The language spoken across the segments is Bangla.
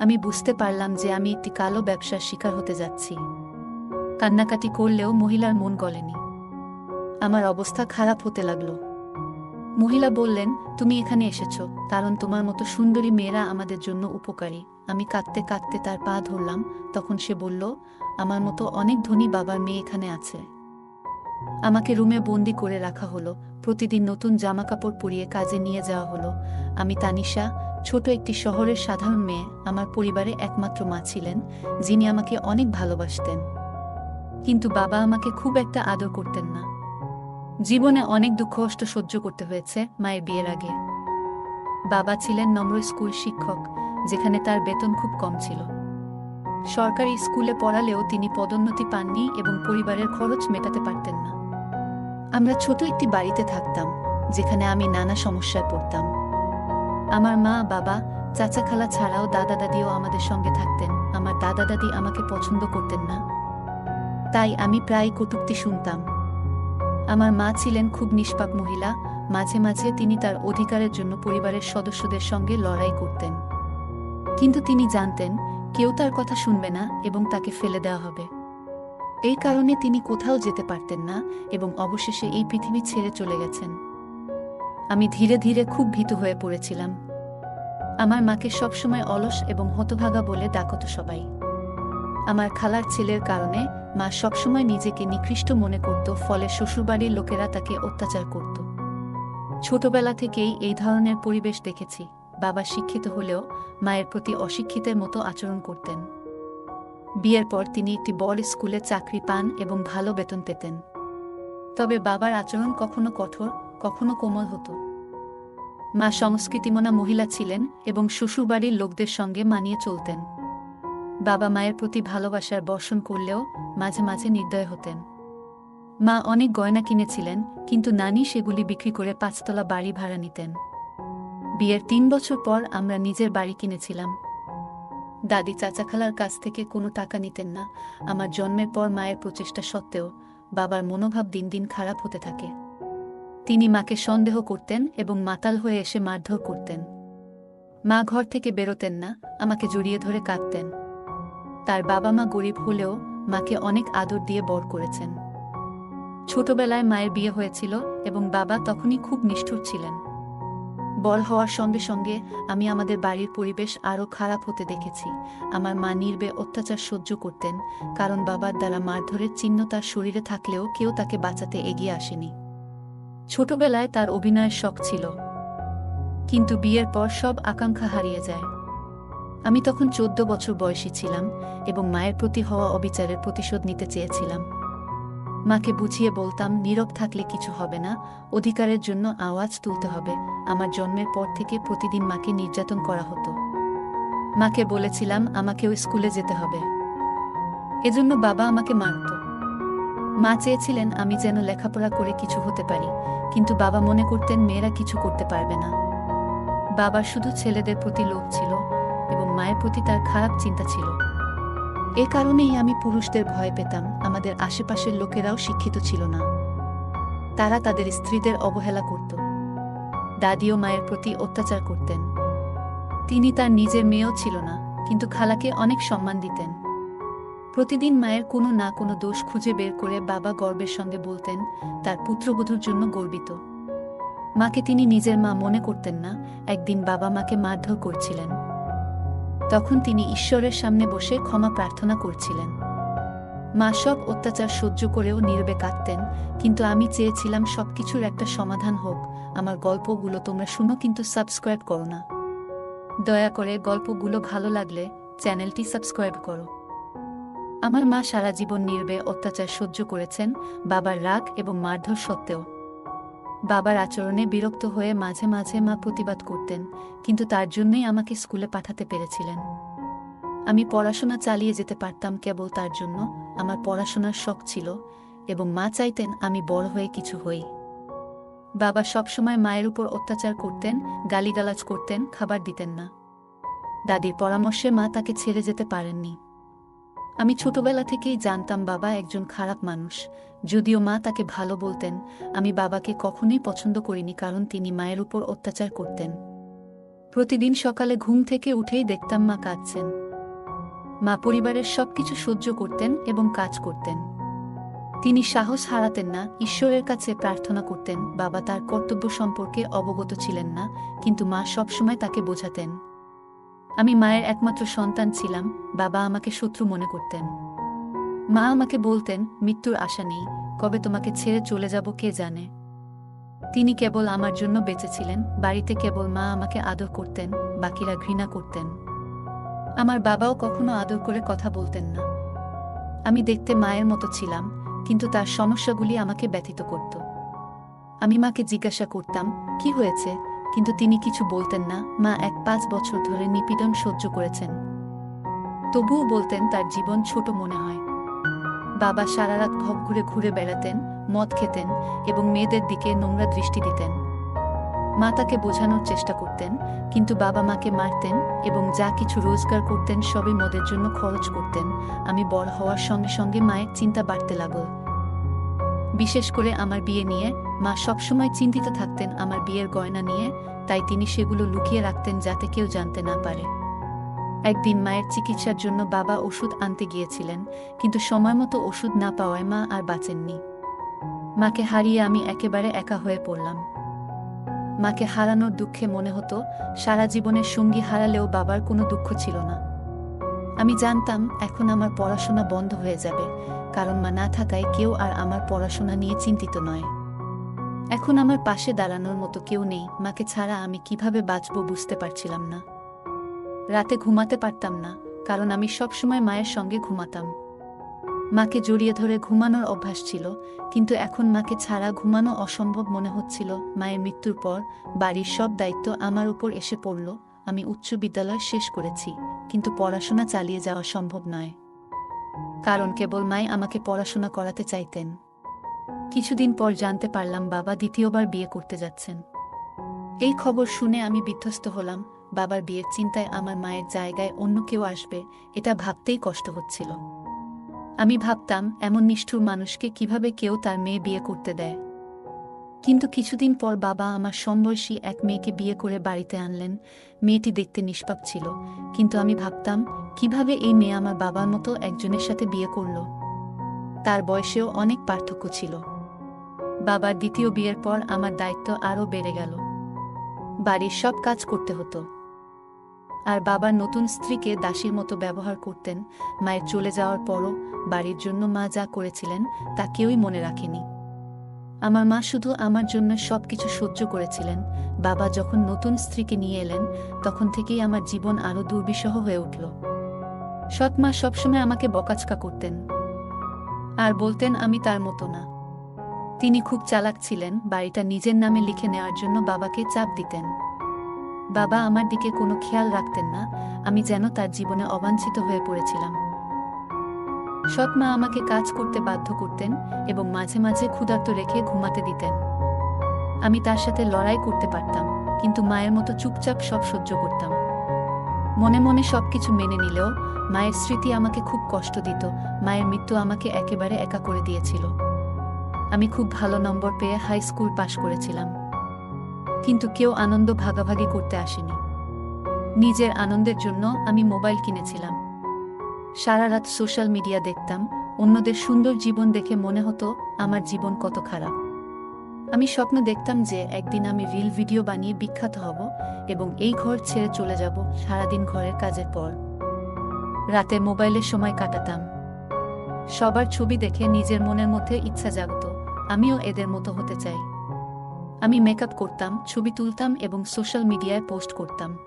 আমি বুঝতে পারলাম যে আমি একটি কালো ব্যবসার শিকার হতে যাচ্ছি। কান্নাকাটি করলেও মহিলার মন গলেনি। আমার অবস্থা খারাপ হতে লাগল। মহিলা বললেন, তুমি এখানে এসেছ, কারণ তোমার মতো সুন্দরী মেয়েরা আমাদের জন্য উপকারী। আমি কাঁদতে কাঁদতে তার পা ধরলাম, তখন সে বলল, আমার মতো অনেক ধনী বাবার মেয়ে এখানে আছে। আমাকে রুমে বন্দি করে রাখা হলো, প্রতিদিন নতুন জামাকাপড় পরিয়ে কাজে নিয়ে যাওয়া হলো। আমি তানিশা ছোট একটি শহরের সাধারণ মেয়ে আমার পরিবারে একমাত্র মা ছিলেন, যিনি আমাকে অনেক ভালোবাসতেন। কিন্তু বাবা আমাকে খুব একটা আদর করতেন না। জীবনে অনেক দুঃখ কষ্ট সহ্য করতে হয়েছে মায়ের বিয়ের আগে। বাবা ছিলেন নম্র স্কুল শিক্ষক, যেখানে তার বেতন খুব কম ছিল। সরকারি স্কুলে পড়ালেও তিনি পদোন্নতি পাননি এবং পরিবারের খরচ মেটাতে পারতেন না। আমরা ছোট একটি বাড়িতে থাকতাম, যেখানে আমি নানা সমস্যায় পড়তাম। আমার মা, বাবা, চাচা, খালা ছাড়াও দাদা দাদিও আমাদের সঙ্গে থাকতেন। আমার দাদা দাদি আমাকে পছন্দ করতেন না। তাই আমি প্রায় কটূক্তি শুনতাম। আমার মা ছিলেন খুব নিষ্পাপ মহিলা। মাঝে মাঝে তিনি তার অধিকারের জন্য পরিবারের সদস্যদের সঙ্গে লড়াই করতেন। কিন্তু তিনি জানতেন, কেউ তার কথা শুনবে না এবং তাকে ফেলে দেওয়া হবে। এই কারণে তিনি কোথাও যেতে পারতেন না এবং অবশেষে এই পৃথিবী ছেড়ে চলে গেছেন। আমি ধীরে ধীরে খুব ভীত হয়ে পড়েছিলাম। আমার মাকে সবসময় অলস এবং হতভাগা বলে ডাকত সবাই। আমার খালার ছেলের কারণে মা সবসময় নিজেকে নিকৃষ্ট মনে করত, ফলে শ্বশুরবাড়ির লোকেরা তাকে অত্যাচার করত। ছোটবেলা থেকেই এই ধরনের পরিবেশ দেখেছি। বাবা শিক্ষিত হলেও মায়ের প্রতি অশিক্ষিতের মতো আচরণ করতেন। বিয়ের পর তিনি একটি বড় স্কুলে চাকরি পান এবং ভালো বেতন পেতেন। তবে বাবার আচরণ কখনো কঠোর কখনো কোমল হতো। মা সংস্কৃতিমনা মহিলা ছিলেন এবং শ্বশুরবাড়ির লোকদের সঙ্গে মানিয়ে চলতেন। বাবা মায়ের প্রতি ভালোবাসার বর্ষণ করলেও মাঝে মাঝে নির্দয় হতেন। মা অনেক গয়না কিনেছিলেন, কিন্তু নানি সেগুলি বিক্রি করে পাঁচতলা বাড়ি ভাড়া নিতেন। বিয়ের তিন বছর পর আমরা নিজের বাড়ি কিনেছিলাম। দাদি চাচা খালার কাছ থেকে কোনো টাকা নিতেন না। আমার জন্মের পর মায়ের প্রচেষ্টা সত্ত্বেও বাবার মনোভাব দিন দিন খারাপ হতে থাকে। তিনি মাকে সন্দেহ করতেন এবং মাতাল হয়ে এসে মারধর করতেন। মা ঘর থেকে বেরোতেন না, আমাকে জড়িয়ে ধরে কাঁদতেন। তার বাবা মা গরিব হলেও মাকে অনেক আদর দিয়ে বড় করেছেন। ছোটবেলায় মায়ের বিয়ে হয়েছিল এবং বাবা তখনই খুব নিষ্ঠুর ছিলেন। বড় হওয়ার সঙ্গে সঙ্গে আমি আমাদের বাড়ির পরিবেশ আরও খারাপ হতে দেখেছি। আমার মা নির্বে অত্যাচার সহ্য করতেন, কারণ বাবার দ্বারা মারধরের চিহ্ন তার শরীরে থাকলেও কেউ তাকে বাঁচাতে এগিয়ে আসেনি। ছোটবেলায় তার অভিনয়ের শখ ছিল। কিন্তু বিয়ের পর সব আকাঙ্ক্ষা হারিয়ে যায়। আমি তখন চোদ্দ বছর বয়সী ছিলাম এবং মায়ের প্রতি হওয়া অবিচারের প্রতিশোধ নিতে চেয়েছিলাম। মাকে বুঝিয়ে বলতাম, নীরব থাকলে কিছু হবে না, অধিকারের জন্য আওয়াজ তুলতে হবে। আমার জন্মের পর থেকে প্রতিদিন মাকে নির্যাতন করা হতো। মাকে বলেছিলাম, আমাকেও স্কুলে যেতে হবে। এজন্য বাবা আমাকে মারত। মা চেয়েছিলেন আমি যেন লেখাপড়া করে কিছু হতে পারি, কিন্তু বাবা মনে করতেন মেয়েরা কিছু করতে পারবে না। বাবার শুধু ছেলেদের প্রতি লোভ ছিল এবং মায়ের প্রতি তার খারাপ চিন্তা ছিল। এ কারণেই আমি পুরুষদের ভয় পেতাম, আমাদের আশেপাশের লোকেরাও শিক্ষিত ছিল না। তারা তাদের স্ত্রীদের অবহেলা করত। দাদিও মায়ের প্রতি অত্যাচার করতেন। তিনি তার নিজের মেয়েও ছিল না, কিন্তু খালাকে অনেক সম্মান দিতেন। প্রতিদিন মায়ের কোনো না কোনো দোষ খুঁজে বের করে বাবা গর্বের সঙ্গে বলতেন, তার পুত্রবধূর জন্য গর্বিত। মাকে তিনি নিজের মা মনে করতেন না, একদিন বাবা মাকে মারধর করছিলেন। তখন তিনি ঈশ্বরের সামনে বসে ক্ষমা প্রার্থনা করছিলেন। মা সব অত্যাচার সহ্য করেও নীরবে কাঁদতেন, কিন্তু আমি চেয়েছিলাম সব কিছুর একটা সমাধান হোক। আমার গল্পগুলো তোমরা শুনো, কিন্তু সাবস্ক্রাইব করো না। দয়া করে গল্পগুলো ভালো লাগলে চ্যানেলটি সাবস্ক্রাইব করো। আমার মা সারা জীবন নির্বে অত্যাচার সহ্য করেছেন বাবার রাগ এবং মারধর সত্ত্বেও। বাবার আচরণে বিরক্ত হয়ে মাঝে মাঝে মা প্রতিবাদ করতেন, কিন্তু তার জন্যই আমাকে স্কুলে পাঠাতে পেরেছিলেন। আমি পড়াশোনা চালিয়ে যেতে পারতাম কেবল তার জন্য, আমার পড়াশোনার শখ ছিল এবং মা চাইতেন আমি বড় হয়ে কিছু হই। বাবা সবসময় মায়ের উপর অত্যাচার করতেন, গালিগালাজ করতেন, খাবার দিতেন না। দাদির পরামর্শে মা তাকে ছেড়ে যেতে পারেননি। আমি ছোটবেলা থেকেই জানতাম বাবা একজন খারাপ মানুষ। যদিও মা তাকে ভালো বলতেন, আমি বাবাকে কখনোই পছন্দ করিনি কারণ তিনি মায়ের উপর অত্যাচার করতেন। প্রতিদিন সকালে ঘুম থেকে উঠেই দেখতাম মা কাঁদছেন। মা পরিবারের সবকিছু সহ্য করতেন এবং কাজ করতেন। তিনি সাহস হারাতেন না, ঈশ্বরের কাছে প্রার্থনা করতেন, বাবা তার কর্তব্য সম্পর্কে অবগত ছিলেন না, কিন্তু মা সবসময় তাকে বোঝাতেন। আমি মায়ের একমাত্র সন্তান ছিলাম, বাবা আমাকে শত্রু মনে করতেন। মা আমাকে বলতেন, মৃত্যুর আশা নেই, কবে তোমাকে ছেড়ে চলে যাব কে জানে? তিনি কেবল আমার জন্য বেঁচেছিলেন বাড়িতে কেবল মা আমাকে আদর করতেন, বাকিরা ঘৃণা করতেন। আমার বাবাও কখনো আদর করে কথা বলতেন না। আমি দেখতে মায়ের মতো ছিলাম, কিন্তু তার সমস্যাগুলি আমাকে ব্যথিত করত। আমি মাকে জিজ্ঞাসা করতাম, কি হয়েছে? কিন্তু তিনি কিছু বলতেন না, মা এক পাঁচ বছর ধরে নিপীড়ন সহ্য করেছেন। তবুও বলতেন তার জীবন ছোট মনে হয়। বাবা সারা রাত ভব ঘুরে ঘুরে বেড়াতেন, মদ খেতেন এবং মেয়েদের দিকে নোংরা দৃষ্টি দিতেন। মা তাকে বোঝানোর চেষ্টা করতেন, কিন্তু বাবা মাকে মারতেন এবং যা কিছু রোজগার করতেন সবই মদের জন্য খরচ করতেন। আমি বড় হওয়ার সঙ্গে সঙ্গে মায়ের চিন্তা বাড়তে লাগল। বিশেষ করে আমার বিয়ে নিয়ে, মা সবসময় চিন্তিত থাকতেন আমার বিয়ের গয়না নিয়ে, তাই তিনি সেগুলো লুকিয়ে রাখতেন যাতে কেউ জানতে না পারে। একদিন মায়ের চিকিৎসার জন্য বাবা ওষুধ আনতে গিয়েছিলেন, কিন্তু সময়মতো ওষুধ না পাওয়ায় মা আর বাঁচেননি। মাকে হারিয়ে আমি একেবারে একা হয়ে পড়লাম। মাকে হারানোর দুঃখে মনে হতো, সারা জীবনের সঙ্গী হারালেও বাবার কোনো দুঃখ ছিল না। আমি জানতাম এখন আমার পড়াশোনা বন্ধ হয়ে যাবে, কারণ মা না থাকায় কেউ আর আমার পড়াশোনা নিয়ে চিন্তিত নয়। এখন আমার পাশে দাঁড়ানোর মতো কেউ নেই, মাকে ছাড়া আমি কীভাবে বাঁচব বুঝতে পারছিলাম না। রাতে ঘুমাতে পারতাম না, কারণ আমি সবসময় মায়ের সঙ্গে ঘুমাতাম। মাকে জড়িয়ে ধরে ঘুমানোর অভ্যাস ছিল, কিন্তু এখন মাকে ছাড়া ঘুমানো অসম্ভব মনে হচ্ছিল। মায়ের মৃত্যুর পর বাড়ির সব দায়িত্ব আমার উপর এসে পড়ল, আমি উচ্চ বিদ্যালয় শেষ করেছি। কিন্তু পড়াশোনা চালিয়ে যাওয়া সম্ভব নয়। কারণ কেবল মাই আমাকে পড়াশোনা করাতে চাইতেন। কিছুদিন পর জানতে পারলাম বাবা দ্বিতীয়বার বিয়ে করতে যাচ্ছেন। এই খবর শুনে আমি বিধ্বস্ত হলাম, বাবার বিয়ের চিন্তায় আমার মায়ের জায়গায় অন্য কেউ আসবে, এটা ভাবতেই কষ্ট হচ্ছিল। আমি ভাবতাম, এমন নিষ্ঠুর মানুষকে কীভাবে কেউ তার মেয়ে বিয়ে করতে দেয়। কিন্তু কিছুদিন পর বাবা আমার সমবয়সী এক মেয়েকে বিয়ে করে বাড়িতে আনলেন। মেয়েটি দেখতে নিষ্পাপ ছিল। কিন্তু আমি ভাবতাম, কীভাবে এই মেয়ে আমার বাবার মতো একজনের সাথে বিয়ে করল? তার বয়সেও অনেক পার্থক্য ছিল। বাবার দ্বিতীয় বিয়ের পর আমার দায়িত্ব আরও বেড়ে গেল। বাড়ির সব কাজ করতে হতো। আর বাবার নতুন স্ত্রীকে দাসীর মতো ব্যবহার করতেন। মায়ের চলে যাওয়ার পরও বাড়ির জন্য মা যা করেছিলেন, তা কেউই মনে রাখেনি। আমার মা শুধু আমার জন্য সবকিছু সহ্য করেছিলেন। বাবা যখন নতুন স্ত্রীকে নিয়ে এলেন, তখন থেকেই আমার জীবন আরও দুর্বিষহ হয়ে উঠল। সৎ মা সবসময় আমাকে বকাচকা করতেন। আর বলতেন, আমি তার মতো না। তিনি খুব চালাক ছিলেন, বাড়িটা নিজের নামে লিখে নেওয়ার জন্য বাবাকে চাপ দিতেন। বাবা আমার দিকে কোনো খেয়াল রাখতেন না, আমি যেন তার জীবনে অবাঞ্ছিত হয়ে পড়েছিলাম। সৎ মা আমাকে কাজ করতে বাধ্য করতেন এবং মাঝে মাঝে ক্ষুধার্ত রেখে ঘুমাতে দিতেন। আমি তার সাথে লড়াই করতে পারতাম, কিন্তু মায়ের মতো চুপচাপ সব সহ্য করতাম। মনে মনে সবকিছু মেনে নিলেও মায়ের স্মৃতি আমাকে খুব কষ্ট দিত, মায়ের মৃত্যু আমাকে একেবারে একা করে দিয়েছিল। আমি খুব ভালো নম্বর পেয়ে হাই স্কুল পাশ করেছিলাম। কিন্তু কেউ আনন্দ ভাগাভাগি করতে আসেনি। নিজের আনন্দের জন্য আমি মোবাইল কিনেছিলাম। সারা রাত সোশ্যাল মিডিয়া দেখতাম, অন্যদের সুন্দর জীবন দেখে মনে হতো আমার জীবন কত খারাপ। আমি স্বপ্ন দেখতাম যে একদিন আমি রিল ভিডিও বানিয়ে বিখ্যাত হব এবং এই ঘর ছেড়ে চলে যাব সারাদিন ঘরের কাজের পর। রাতে মোবাইলের সময় কাটাতাম। সবার ছবি দেখে নিজের মনের মধ্যে ইচ্ছা জাগত, আমিও এদের মতো হতে চাই। আমি মেকআপ করতাম, ছবি তুলতাম এবং সোশ্যাল মিডিয়ায় পোস্ট করতাম।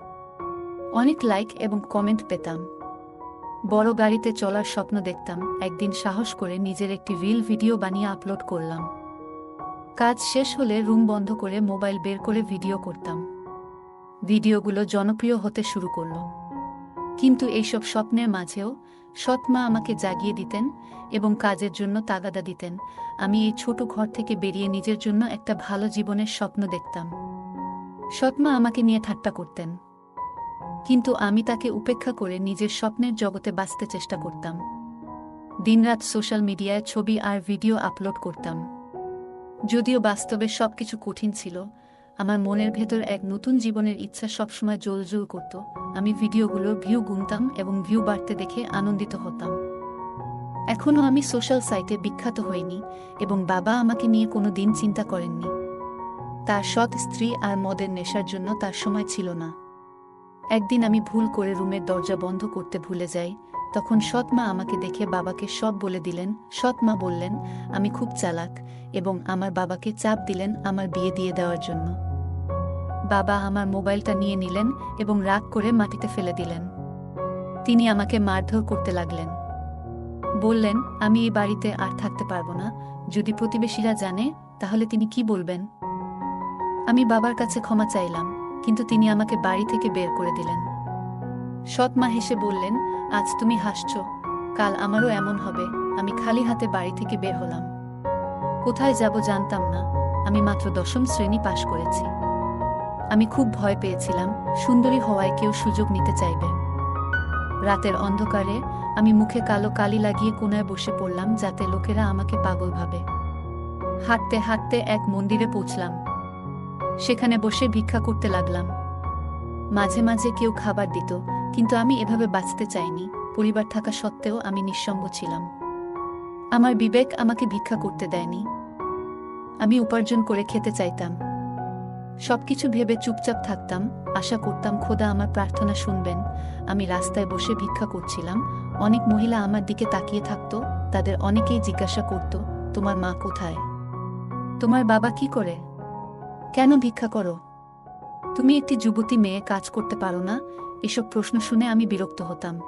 অনেক লাইক এবং কমেন্ট পেতাম। বড় গাড়িতে চলার স্বপ্ন দেখতাম, একদিন সাহস করে নিজের একটি রিল ভিডিও বানিয়ে আপলোড করলাম। কাজ শেষ হলে রুম বন্ধ করে মোবাইল বের করে ভিডিও করতাম। ভিডিওগুলো জনপ্রিয় হতে শুরু করল। কিন্তু এইসব স্বপ্নের মাঝেও সৎ মা আমাকে জাগিয়ে দিতেন এবং কাজের জন্য তাগাদা দিতেন। আমি এই ছোট ঘর থেকে বেরিয়ে নিজের জন্য একটা ভালো জীবনের স্বপ্ন দেখতাম। সৎমা আমাকে নিয়ে ঠাট্টা করতেন। কিন্তু আমি তাকে উপেক্ষা করে নিজের স্বপ্নের জগতে বাঁচতে চেষ্টা করতাম। দিনরাত সোশ্যাল মিডিয়ায় ছবি আর ভিডিও আপলোড করতাম। যদিও বাস্তবে সবকিছু কঠিন ছিল, আমার মনের ভেতর এক নতুন জীবনের ইচ্ছা সবসময় জোল জোল করত, আমি ভিডিওগুলোর ভিউ গুনতাম এবং ভিউ বাড়তে দেখে আনন্দিত হতাম। এখনও আমি সোশ্যাল সাইটে বিখ্যাত হইনি এবং বাবা আমাকে নিয়ে কোনো দিন চিন্তা করেননি। তার সৎ স্ত্রী আর মদের নেশার জন্য তার সময় ছিল না। একদিন আমি ভুল করে রুমের দরজা বন্ধ করতে ভুলে যাই, তখন সৎমা আমাকে দেখে বাবাকে সব বলে দিলেন, সৎমা বললেন, আমি খুব চালাক এবং আমার বাবাকে চাপ দিলেন আমার বিয়ে দিয়ে দেওয়ার জন্য। বাবা আমার মোবাইলটা নিয়ে নিলেন এবং রাগ করে মাটিতে ফেলে দিলেন। তিনি আমাকে মারধর করতে লাগলেন। বললেন, আমি এই বাড়িতে আর থাকতে পারব না। যদি প্রতিবেশীরা জানে, তাহলে তিনি কি বলবেন? আমি বাবার কাছে ক্ষমা চাইলাম। কিন্তু তিনি আমাকে বাড়ি থেকে বের করে দিলেন। সৎ মা হেসে বললেন, আজ তুমি হাসছ। কাল আমারও এমন হবে। আমি খালি হাতে বাড়ি থেকে বের হলাম। কোথায় যাব জানতাম না। আমি মাত্র দশম শ্রেণি পাশ করেছি। আমি খুব ভয় পেয়েছিলাম, সুন্দরী হওয়ায় কেউ সুযোগ নিতে চাইবে। রাতের অন্ধকারে আমি মুখে কালো কালি লাগিয়ে কোনায় বসে পড়লাম, যাতে লোকেরা আমাকে পাগল ভাবে। হাঁটতে হাঁটতে এক মন্দিরে পৌঁছলাম। সেখানে বসে ভিক্ষা করতে লাগলাম। মাঝে মাঝে কেউ খাবার দিত, কিন্তু আমি এভাবে বাঁচতে চাইনি, পরিবার থাকা সত্ত্বেও আমি নিঃসঙ্গ ছিলাম। আমার বিবেক আমাকে ভিক্ষা করতে দেয়নি। আমি উপার্জন করে খেতে চাইতাম। সবকিছু ভেবে চুপচাপ থাকতাম, আশা করতাম, খোদা আমার প্রার্থনা শুনবেন। আমি রাস্তায় বসে ভিক্ষা করছিলাম, অনেক মহিলা আমার দিকে তাকিয়ে থাকত, তাদের অনেকেই জিজ্ঞাসা করত, তোমার মা কোথায়? তোমার বাবা কি করে? কেন ভিক্ষা করো? তুমি একটি যুবতী মেয়ে, কাজ করতে পারো না। এসব প্রশ্ন শুনে আমি বিরক্ত হতাম।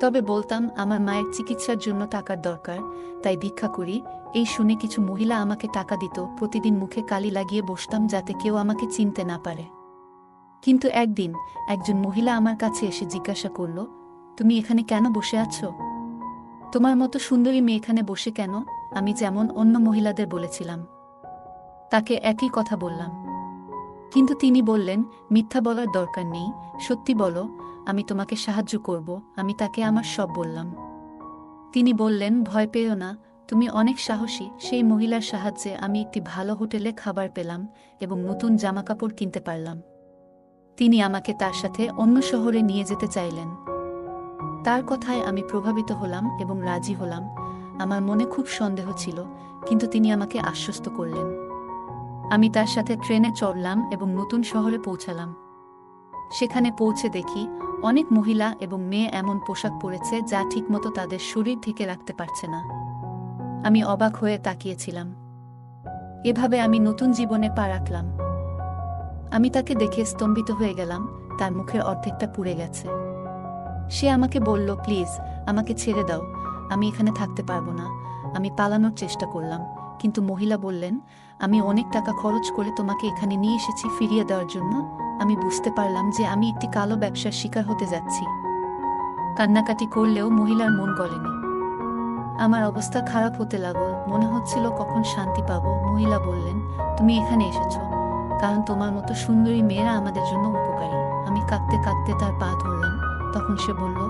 তবে বলতাম, আমার মায়ের চিকিৎসার জন্য টাকার দরকার, তাই ভিক্ষা করি। এই শুনে কিছু মহিলা আমাকে টাকা দিত। প্রতিদিন মুখে কালি লাগিয়ে বসতাম যাতে কেউ আমাকে চিনতে না পারে। কিন্তু একদিন একজন মহিলা আমার কাছে এসে জিজ্ঞাসা করল, তুমি এখানে কেন বসে আছো? তোমার মতো সুন্দরী মেয়ে এখানে বসে কেন? আমি যেমন অন্য মহিলাদের বলেছিলাম। তাকে একই কথা বললাম। কিন্তু তিনি বললেন, মিথ্যা বলার দরকার নেই। সত্যি বলো, আমি তোমাকে সাহায্য করব। আমি তাকে আমার সব বললাম। তিনি বললেন, ভয় পেও না। তুমি অনেক সাহসী। সেই মহিলার সাহায্যে আমি একটি ভালো হোটেলে খাবার পেলাম এবং নতুন জামাকাপড় কিনতে পারলাম। তিনি আমাকে তার সাথে অন্য শহরে নিয়ে যেতে চাইলেন। তার কথায় আমি প্রভাবিত হলাম এবং রাজি হলাম। আমার মনে খুব সন্দেহ ছিল, কিন্তু তিনি আমাকে আশ্বস্ত করলেন। আমি তার সাথে ট্রেনে চড়লাম এবং নতুন শহরে পৌঁছালাম। সেখানে পৌঁছে দেখি, অনেক মহিলা এবং মেয়ে এমন পোশাক পরেছে যা ঠিকমতো তাদের শরীর ঢেকে রাখতে পারছে না। আমি অবাক হয়ে তাকিয়েছিলাম। এভাবে আমি নতুন জীবনে পা রাখলাম। আমি তাকে দেখে স্তম্ভিত হয়ে গেলাম, তার মুখের অর্ধেকটা পুড়ে গেছে। সে আমাকে বলল, প্লিজ, আমাকে ছেড়ে দাও। আমি এখানে থাকতে পারব না। আমি পালানোর চেষ্টা করলাম। কিন্তু মহিলা বললেন আমি অনেক টাকা খরচ করে তোমাকে এখানে নিয়ে এসেছি ফিরিয়ে দেওয়ার জন্য। আমি বুঝতে পারলাম যে আমি একটি কালো ব্যবসার শিকার হতে যাচ্ছি। কান্নাকাটি করলেও মহিলার মন গলেনি। আমার অবস্থা খারাপ হতে লাগল। মনে হচ্ছিল কখন শান্তি পাবো। মহিলা বললেন, তুমি এখানে এসেছ। কারণ তোমার মতো সুন্দরী মেয়েরা আমাদের জন্য উপকারী। আমি কাঁদতে কাঁদতে তার পা ধরলাম। তখন সে বলল,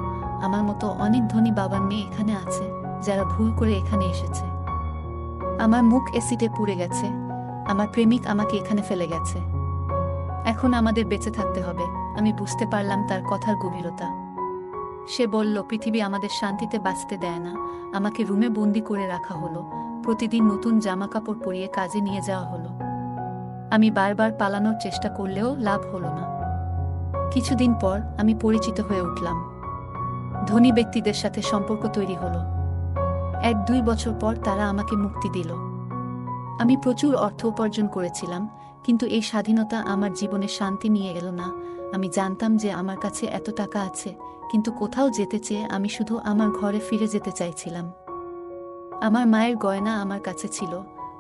আমার মতো অনেক ধনী বাবার মেয়ে এখানে আছে, যারা ভুল করে এখানে এসেছে। আমার মুখ এসিডে পুড়ে গেছে। আমার প্রেমিক আমাকে এখানে ফেলে গেছে। এখন আমাদের বেঁচে থাকতে হবে। আমি বুঝতে পারলাম তার কথার গভীরতা। সে বলল, পৃথিবী আমাদের শান্তিতে বাঁচতে দেয় না। আমাকে রুমে বন্দি করে রাখা হলো। প্রতিদিন নতুন জামা কাপড় পরিয়ে কাজে নিয়ে যাওয়া হলো। আমি বারবার পালানোর চেষ্টা করলেও লাভ হলো না। কিছুদিন পর আমি পরিচিত হয়ে উঠলাম। ধনী ব্যক্তিদের সাথে সম্পর্ক তৈরি হলো। এক দুই বছর পর তারা আমাকে মুক্তি দিল। আমি প্রচুর অর্থ উপার্জন করেছিলাম, কিন্তু এই স্বাধীনতা আমার জীবনে শান্তি নিয়ে এলো না। আমি জানতাম যে আমার কাছে এত টাকা আছে, কিন্তু কোথাও যেতে চেয়ে আমি শুধু আমার ঘরে ফিরে যেতে চাইছিলাম। আমার মায়ের গয়না আমার কাছে ছিল,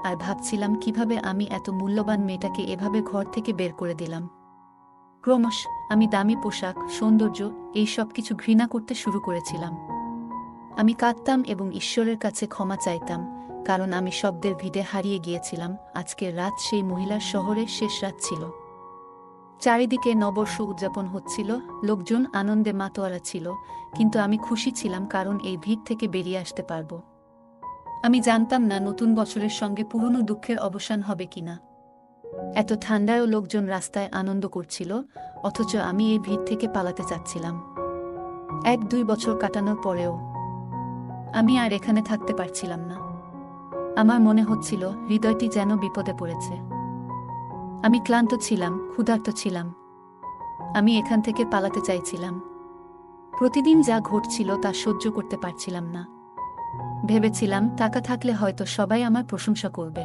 আর ভাবছিলাম কীভাবে আমি এত মূল্যবান মেয়েটাকে এভাবে ঘর থেকে বের করে দিলাম। ক্রমশ আমি দামি পোশাক, সৌন্দর্য, এই সব কিছু ঘৃণা করতে শুরু করেছিলাম। আমি কাঁদতাম এবং ঈশ্বরের কাছে ক্ষমা চাইতাম, কারণ আমি শব্দের ভিড়ে হারিয়ে গিয়েছিলাম আজকের রাত সেই মহিলার শহরের শেষ রাত ছিল। চারিদিকে নবর্ষ উদযাপন হচ্ছিল, লোকজন আনন্দে মাতোয়ারা ছিল, কিন্তু আমি খুশি ছিলাম কারণ এই ভিড় থেকে বেরিয়ে আসতে পারব। আমি জানতাম না নতুন বছরের সঙ্গে পুরনো দুঃখের অবসান হবে কিনা। এত ঠান্ডায়ও লোকজন রাস্তায় আনন্দ করছিল, অথচ আমি এই ভিড় থেকে পালাতে চাচ্ছিলাম। এক দুই বছর কাটানোর পরেও আমি আর এখানে থাকতে পারছিলাম না। আমার মনে হচ্ছিল হৃদয়টি যেন বিপদে পড়েছে। আমি ক্লান্ত ছিলাম, ক্ষুধার্ত ছিলাম। আমি এখান থেকে পালাতে চাইছিলাম। প্রতিদিন যা ঘটছিল তা সহ্য করতে পারছিলাম না। ভেবেছিলাম, টাকা থাকলে হয়তো সবাই আমার প্রশংসা করবে।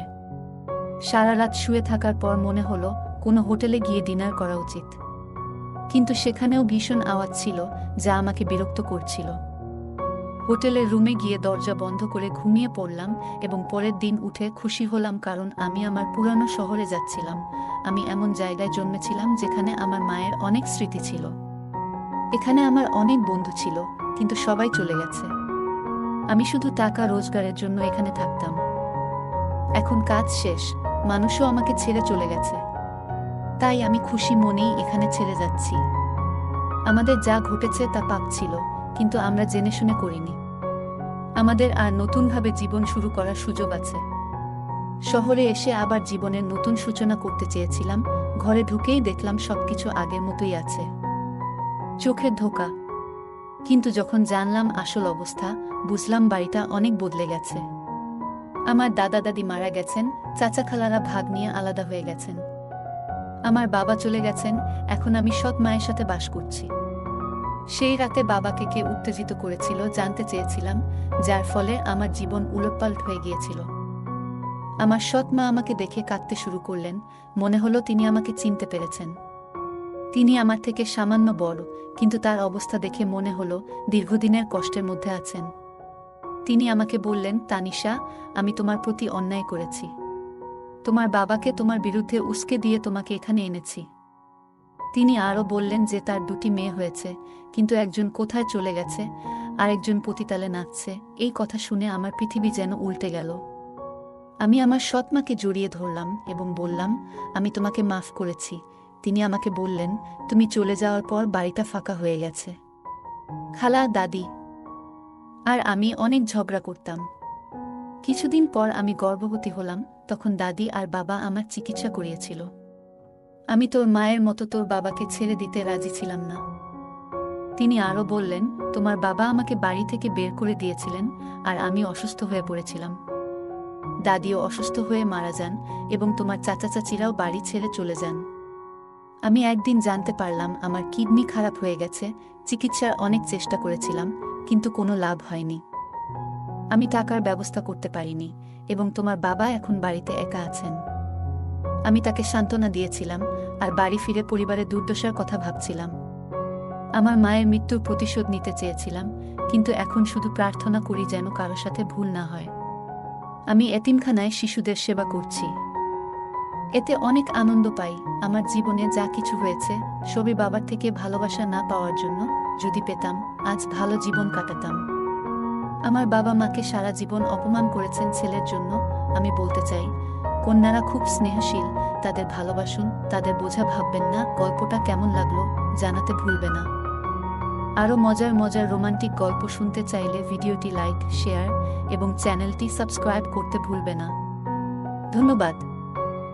সারা রাত শুয়ে থাকার পর মনে হলো, কোনো হোটেলে গিয়ে ডিনার করা উচিত। কিন্তু সেখানেও ভীষণ আওয়াজ ছিল, যা আমাকে বিরক্ত করছিল। হোটেলের রুমে গিয়ে দরজা বন্ধ করে ঘুমিয়ে পড়লাম এবং পরের দিন উঠে খুশি হলাম কারণ আমি আমার পুরানো শহরে যাচ্ছিলাম। আমি এমন জায়গায় জন্মেছিলাম যেখানে আমার মায়ের অনেক স্মৃতি ছিল। এখানে আমার অনেক বন্ধু ছিল, কিন্তু সবাই চলে গেছে। আমি শুধু টাকা রোজগারের জন্য এখানে থাকতাম। এখন কাজ শেষ, মানুষও আমাকে ছেড়ে চলে গেছে। তাই আমি খুশি মনেই এখানে ছেড়ে যাচ্ছি। আমাদের যা ঘটেছে তা পাপ ছিল কিন্তু আমরা জেনে শুনে করিনি। আমাদের আর নতুনভাবে জীবন শুরু করার সুযোগ আছে। শহরে এসে আবার জীবনের নতুন সূচনা করতে চেয়েছিলাম, ঘরে ঢুকেই দেখলাম সবকিছু আগের মতোই আছে। চোখের ধোকা। কিন্তু যখন জানলাম আসল অবস্থা, বুঝলাম বাড়িটা অনেক বদলে গেছে। আমার দাদা দাদি মারা গেছেন, চাচা খালারা ভাগ নিয়ে আলাদা হয়ে গেছেন। আমার বাবা চলে গেছেন, এখন আমি সৎ মায়ের সাথে বাস করছি। সেই রাতে বাবাকে কে উত্তেজিত করেছিল জানতে চেয়েছিলাম, যার ফলে আমার জীবন উলটপালট হয়ে গিয়েছিল। আমার সৎ মা আমাকে দেখে কাঁদতে শুরু করলেন, মনে হলো তিনি আমাকে চিনতে পেরেছেন। তিনি আমার থেকে সামান্য বড়, কিন্তু তার অবস্থা দেখে মনে হলো দীর্ঘদিনের কষ্টের মধ্যে আছেন। তিনি আমাকে বললেন, তানিশা, আমি তোমার প্রতি অন্যায় করেছি। তোমার বাবাকে তোমার বিরুদ্ধে উস্কে দিয়ে তোমাকে এখানে এনেছি। তিনি আরও বললেন যে তার দুটি মেয়ে হয়েছে, কিন্তু একজন কোথায় চলে গেছে আর একজন পতিতালে নাচছে। এই কথা শুনে আমার পৃথিবী যেন উল্টে গেল। আমি আমার সৎমাকে জড়িয়ে ধরলাম এবং বললাম, আমি তোমাকে মাফ করেছি। তিনি আমাকে বললেন, তুমি চলে যাওয়ার পর বাড়িটা ফাঁকা হয়ে গেছে। খালা, দাদি। আর আমি অনেক ঝগড়া করতাম। কিছুদিন পর আমি গর্ভবতী হলাম, তখন দাদি আর বাবা আমার চিকিৎসা করিয়েছিল। আমি তোর মায়ের মতো তোর বাবাকে ছেড়ে দিতে রাজি ছিলাম না। তিনি আরও বললেন, তোমার বাবা আমাকে বাড়ি থেকে বের করে দিয়েছিলেন আর আমি অসুস্থ হয়ে পড়েছিলাম। দাদিও অসুস্থ হয়ে মারা যান এবং তোমার চাচা চাচিরাও বাড়ি ছেড়ে চলে যান। আমি একদিন জানতে পারলাম আমার কিডনি খারাপ হয়ে গেছে, চিকিৎসার অনেক চেষ্টা করেছিলাম, কিন্তু কোনো লাভ হয়নি। আমি টাকার ব্যবস্থা করতে পারিনি এবং তোমার বাবা এখন বাড়িতে একা আছেন। আমি তাকে সান্ত্বনা দিয়েছিলাম আর বাড়ি ফিরে পরিবারের দুর্দশার কথা ভাবছিলাম। আমার মায়ের মৃত্যুর প্রতিশোধ নিতে চেয়েছিলাম, কিন্তু এখন শুধু প্রার্থনা করি যেন কারও সাথে ভুল না হয়। আমি এতিমখানায় শিশুদের সেবা করছি। এতে অনেক আনন্দ পাই আমার জীবনে যা কিছু হয়েছে সবই বাবার থেকে ভালোবাসা না পাওয়ার জন্য যদি পেতাম, আজ ভালো জীবন কাটাতাম। আমার বাবা মাকে সারা জীবন অপমান করেছেন ছেলের জন্য, আমি বলতে চাই কন্যারা খুব স্নেহশীল। তাদের ভালোবাসুন, তাদের বোঝা ভাববেন না, গল্পটা কেমন লাগল জানাতে ভুলবে না। আরও মজার মজার রোমান্টিক গল্প শুনতে চাইলে ভিডিওটি লাইক, শেয়ার এবং চ্যানেলটি সাবস্ক্রাইব করতে ভুলবে না। ধন্যবাদ।